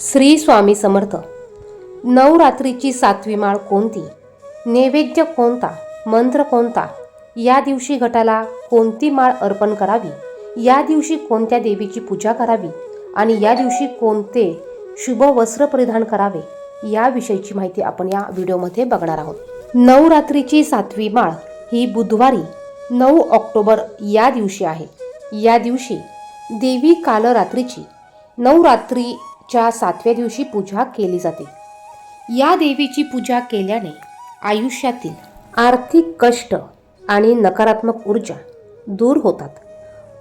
श्री स्वामी समर्थ. नवरात्रीची सातवी माळ कोणती? नैवेद्य कोणता? मंत्र कोणता? या दिवशी घटाला कोणती माळ अर्पण करावी? या दिवशी कोणत्या देवीची पूजा करावी? आणि या दिवशी कोणते शुभ वस्त्र परिधान करावे? याविषयीची माहिती आपण या व्हिडिओमध्ये बघणार आहोत. नवरात्रीची सातवी माळ ही बुधवारी नऊ ऑक्टोबर या दिवशी आहे. या दिवशी देवी कालरात्रीची च्या सातव्या दिवशी पूजा केली जाते. या देवीची पूजा केल्याने आयुष्यातील आर्थिक कष्ट आणि नकारात्मक ऊर्जा दूर होतात.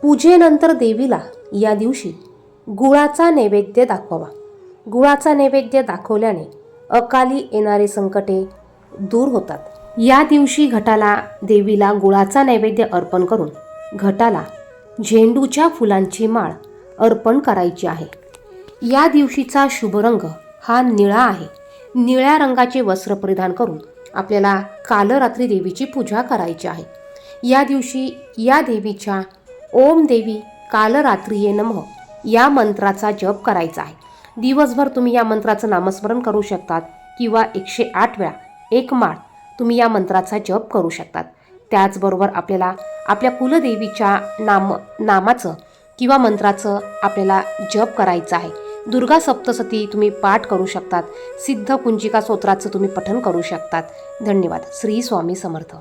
पूजेनंतर देवीला या दिवशी गुळाचा नैवेद्य दाखवावा. गुळाचा नैवेद्य दाखवल्याने अकाली येणारे संकटे दूर होतात. या दिवशी घटाला देवीला गुळाचा नैवेद्य अर्पण करून घटाला झेंडूच्या फुलांची माळ अर्पण करायची आहे. या दिवशीचा शुभ रंग हा निळा आहे. निळ्या रंगाचे वस्त्र परिधान करून आपल्याला कालरात्री देवीची पूजा करायची आहे. या दिवशी या देवीच्या ओम देवी कालरात्री ये नमः या मंत्राचा जप करायचा आहे. दिवसभर तुम्ही या मंत्राचं नामस्मरण करू शकतात किंवा एकशे आठ वेळा एक माळ तुम्ही या मंत्राचा जप करू शकतात. त्याचबरोबर आपल्याला आपल्या कुलदेवीच्या नाम नामाचं किंवा मंत्राचं आपल्याला जप करायचं आहे. दुर्गा सप्तसती तुम्ही पाठ करू शकतात. सिद्ध कुंजिका स्तोत्राचं तुम्ही पठन करू शकतात. धन्यवाद. श्री स्वामी समर्थ.